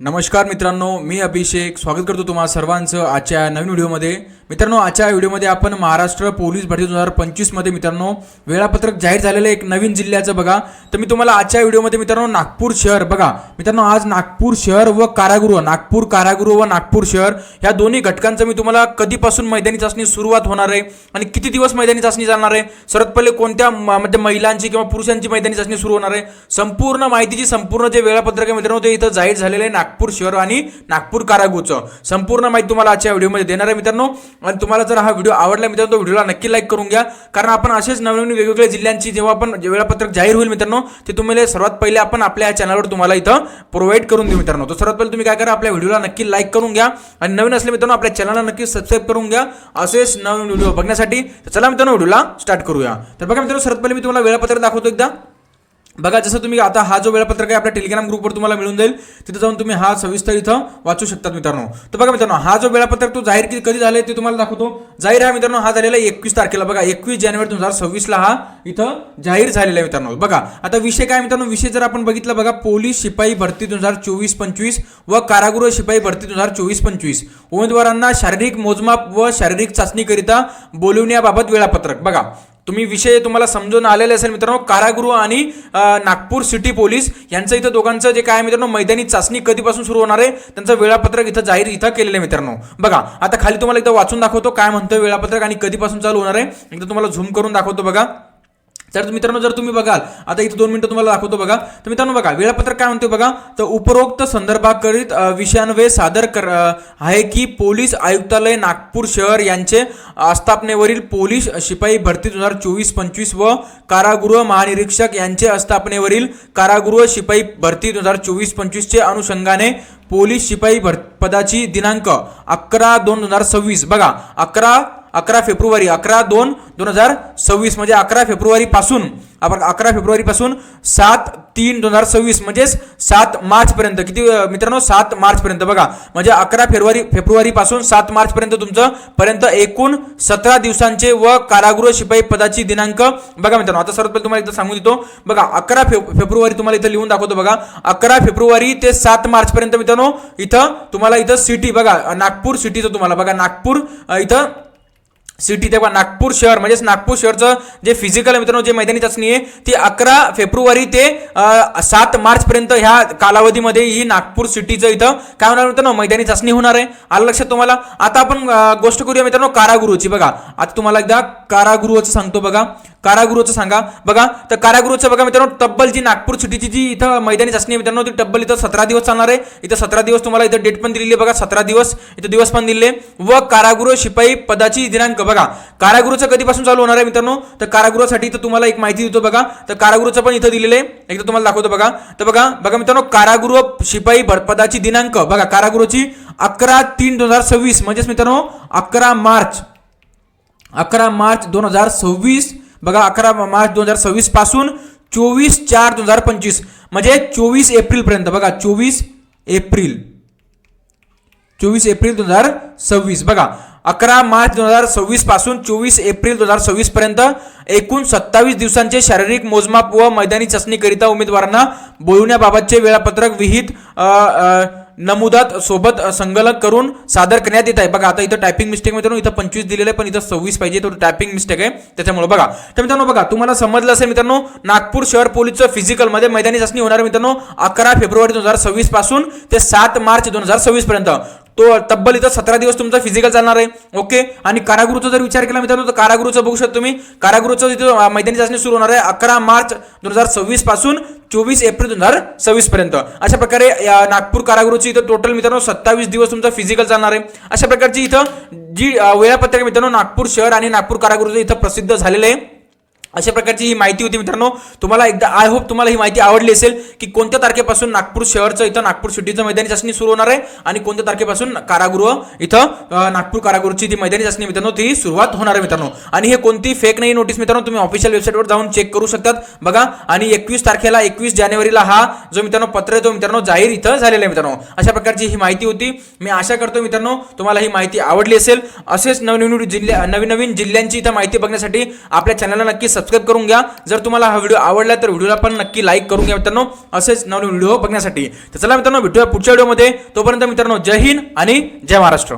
नमस्कार मित्रांनो मी अभिषेक. स्वागत करतो तुम्हा सर्वांचं आजच्या नवीन व्हिडिओमध्ये. मित्रांनो आजच्या व्हिडिओमध्ये आपण महाराष्ट्र पोलीस भरती दोन हजार पंचवीसमध्ये मित्रांनो वेळापत्रक जाहीर झालेलं एक नवीन जिल्ह्याचं बघा. तर मी तुम्हाला आजच्या व्हिडिओमध्ये मित्रांनो नागपूर शहर बघा. मित्रांनो आज नागपूर शहर व कारागृह नागपूर कारागृह व नागपूर शहर ह्या दोन्ही घटकांचं मी तुम्हाला कधीपासून मैदानी चाचणी सुरुवात होणार आहे आणि किती दिवस मैदानी चाचणी चालणार आहे? सर्वात पहिले कोणत्या म्हणजे महिलांची किंवा पुरुषांची मैदानी चाचणी सुरू होणार आहे? संपूर्ण माहितीची संपूर्ण जे वेळापत्रक आहे मित्रांनो ते इथं जाहीर झालेलं आहे. नागपूर शहर आणि नागपूर कारागृहचं. संपूर्ण माहिती तुम्हाला आजच्या व्हिडिओमध्ये देणार आहे मित्रांनो. आणि तुम्हाला जर हा व्हिडिओ आवडला मित्रांनो तो व्हिडिओला नक्की लाईक करून घ्या. कारण आपण असेच नवनवीन वेगवेगळ्या जिल्ह्यांची जेव्हा आपण वेळापत्रक जाहीर होईल मित्रांनो ते तुम्हाला सर्वात पहिले आपण आपल्या चॅनलवर तुम्हाला इथं प्रोव्हाइड करून देऊ मित्रांनो. तर सर्वात पहिले तुम्ही काय करा आपल्या व्हिडिओला नक्की लाईक करून घ्या. आणि नवीन असले मित्रांनो आपल्या चॅनलला नक्की सबस्क्राईब करून घ्या. असेच नवीन व्हिडिओ बघण्यासाठी चला मित्रांनो व्हिडिओला स्टार्ट करूया. तर बघा मित्रांनो सर्वात पहिले मी तुम्हाला वेळापत्रक दाखवतो एकदा. बघा जसं तुम्ही आता हा जो वेळापत्रक आहे आपल्या टेलिग्राम ग्रुपवर तुम्हाला मिळून जाईल तिथे जाऊन तुम्ही हा सविस्तर इथं वाचू शकतात मित्रांनो. तर बघा मित्रांनो हा जो वेळापत्रक तो जाहीर कधी झालाय ते तुम्हाला दाखवतो. जाहीर हा मित्रांनो हा झालेला एकवीस तारखेला. बघा एकवीस जानेवारी दोन हजार सव्वीसला हा इथं जाहीर झालेला आहे मित्रांनो. बघा आता विषय काय मित्रांनो? विषय जर आपण बघितला बघा पोलीस शिपाई भरती दोन हजार चोवीस पंचवीस व कारागृह शिपाई भरती दोन हजार चोवीस पंचवीस. उमेदवारांना शारीरिक मोजमाप व शारीरिक चाचणीकरिता बोलवण्याबाबत वेळापत्रक. बघा तुम्ही विषय तुम्हाला समजून आलेले असेल मित्रांनो कारागृह आणि नागपूर सिटी पोलीस यांचं इथं दोघांचं जे काय मित्रांनो मैदानी चाचणी कधीपासून सुरू होणार आहे त्यांचं वेळापत्रक इथं जाहीर इथं केलेलं आहे मित्रांनो. बघा आता खाली तुम्हाला इथं वाचून दाखवतो काय म्हणतं वेळापत्रक आणि कधीपासून चालू होणार आहे. एकदा तुम्हाला झूम करून दाखवतो बघा. तर मित्रांनो जर तुम्ही बघाल आता इथं दोन मिनिटं तुम्हाला दाखवतो बघा. तर मित्रांनो बघा वेळापत्रक काय म्हणते बघा? तर उपरोक्त संदर्भाकरित अ, सादर कर आहे की पोलीस आयुक्तालय नागपूर शहर यांचे आस्थापनेवरील पोलीस शिपाई भरती दोन हजार चोवीस पंचवीस व कारागृह महानिरीक्षक यांचे आस्थापनेवरील कारागृह शिपाई भरती दोन हजार चोवीस पंचवीसचे अनुषंगाने पोलीस शिपाई भर पदाची दिनांक अकरा दोन हजार सव्वीस. बघा अकरा अकरा फेब्रुवारी अकरा दोन दोन हजार सव्वीस म्हणजे अकरा फेब्रुवारी पासून आपण अकरा फेब्रुवारी पासून सात तीन दोन हजार सव्वीस म्हणजेच सात मार्च पर्यंत किती मित्रांनो सात मार्च पर्यंत बघा म्हणजे अकरा फेब्रुवारी फेब्रुवारी पासून सात मार्च पर्यंत तुमचं पर्यंत एकूण सतरा दिवसांचे व कारागृह शिपाई पदाची दिनांक बघा मित्रांनो आता सर्वात पहिले तुम्हाला इथं सांगून देतो बघा अकरा फे फेब्रुवारी तुम्हाला इथं लिहून दाखवतो बघा अकरा फेब्रुवारी ते सात मार्च पर्यंत मित्रांनो इथं तुम्हाला इथं सिटी बघा नागपूर सिटीचं तुम्हाला बघा नागपूर इथं सिटी तेव्हा नागपूर शहर म्हणजेच नागपूर शहरचं जे फिजिकल आहे मित्रांनो जे मैदानी चाचणी आहे ती अकरा फेब्रुवारी ते सात मार्च पर्यंत ह्या कालावधीमध्ये ही नागपूर सिटीचं इथं काय होणार मित्रांनो मैदानी चाचणी होणार आहे. आलं लक्षात तुम्हाला? आता आपण गोष्ट करूया मित्रांनो कारागृहची बघा. आता तुम्हाला एकदा कारागृहचं सांगतो बघा. कारागृहचं सांगा. बघा तर कारागृहचं बघा मित्रांनो तब्बल जी नागपूर सिटीची जी इथं मैदानी चाचणी आहे मित्रांनो ती तब्बल इथं सतरा दिवस चालणार आहे. इथं सतरा दिवस तुम्हाला इथं डेट पण दिलेली आहे बघा सतरा दिवस इथं दिवस पण दिले व कारागृह शिपाई पदाची दिनांक बघा कारागृहचं कधीपासून चालू होणार आहे मित्रांनो? तर कारागृहासाठी इथं तुम्हाला एक माहिती देतो बघा. तर कारागृहचं पण इथं दिलेलं आहे. एकदा तुम्हाला दाखवतो बघा. तर बघा बघा मित्रांनो कारागृह शिपाई भरपदाची दिनांक. बघा कारागृहाची अकरा तीन दोन हजार सव्वीस. म्हणजेच मित्रांनो अकरा मार्च. अकरा मार्च दोन हजार सव्वीस. बघा अकरा मार्च दोन हजार सव्वीसपासून चोवीस चार दोन हजार पंचवीस. म्हणजे चोवीस एप्रिल पर्यंत. बघा चोवीस एप्रिल. चोवीस एप्रिल दोन हजार सव्वीस. बघा अकरा मार्च दोन हजार सव्वीसपासून चोवीस एप्रिल दोन हजार सव्वीस पर्यंत एकूण सत्तावीस दिवसांचे शारीरिक मोजमाप व मैदानी चाचणीकरिता उमेदवारांना बोलवण्याबाबतचे वेळापत्रक विहित नमुदात सोबत संकलन करून सादर करण्यात येत आहे. बघा आता इथं टायपिंग मिस्टेक मित्रांनो. इथं पंचवीस दिलेलं आहे पण इथं सव्वीस पाहिजे तर टायपिंग मिस्टेक आहे. त्याच्यामुळे बघा. तर मित्रांनो बघा तुम्हाला समजलं असेल मित्रांनो नागपूर शहर पोलीसचं फिजिकलमध्ये मैदानी चाचणी होणार मित्रांनो अकरा फेब्रुवारी दोन हजार सव्वीसपासून ते सात मार्च दोन हजार सव्वीस पर्यंत. तो तब्बल इथं सतरा दिवस तुमचा फिजिकल चालणार आहे. ओके आणि कारागृहचा जर विचार केला मित्रांनो तर कारागृहचं बघू शकतो तुम्ही. कारागृहचं इथं मैदानी चाचणी सुरू होणार आहे अकरा मार्च दोन हजार सव्वीसपासून चोवीस एप्रिल दोन हजार सव्वीस पर्यंत. अशा प्रकारे या नागपूर कारागृहची इथं टोटल मित्रांनो सत्तावीस दिवस तुमचा फिजिकल चालणार आहे. अशा प्रकारची इथं जी वेळापत्रक मित्रांनो नागपूर शहर आणि नागपूर कारागृहचं इथं प्रसिद्ध झालेलं आहे. अशा प्रकारची ही माहिती होती मित्रांनो. तुम्हाला एकदा आय होप तुम्हाला ही माहिती आवडली असेल की कोणत्या तारखेपासून नागपूर शहरचं इथं नागपूर सिटीचं मैदानी चाचणी सुरू होणार आहे आणि कोणत्या तारखेपासून कारागृह इथं नागपूर कारागृहची ती मैदानी चाचणी मित्रांनो ती सुरुवात होणार आहे मित्रांनो. आणि हे कोणती फेक नाही नोटीस मित्रांनो तुम्ही ऑफिशियल वेबसाईटवर जाऊन चेक करू शकतात. बघा आणि एकवीस तारखेला एकवीस जानेवारीला हा जो मित्रांनो पत्र आहे तो मित्रांनो जाहीर इथं झालेला आहे मित्रांनो. अशा प्रकारची ही माहिती होती. मी आशा करतो मित्रांनो तुम्हाला ही माहिती आवडली असेल. असेच नवनवीन जिल्ह्या नवीन नवीन जिल्ह्यांची इथं माहिती बघण्यासाठी आपल्या चॅनलला नक्की सबस्क्राईब करून घ्या. जर तुम्हाला हा व्हिडिओ आवडला तर व्हिडिओला पण नक्की लाईक करून घ्या मित्रांनो. असेच नवीन व्हिडिओ बघण्यासाठी. तर चला मित्रांनो भेटूया पुढच्या व्हिडिओमध्ये तोपर्यंत मित्रांनो जय हिंद आणि जय महाराष्ट्र.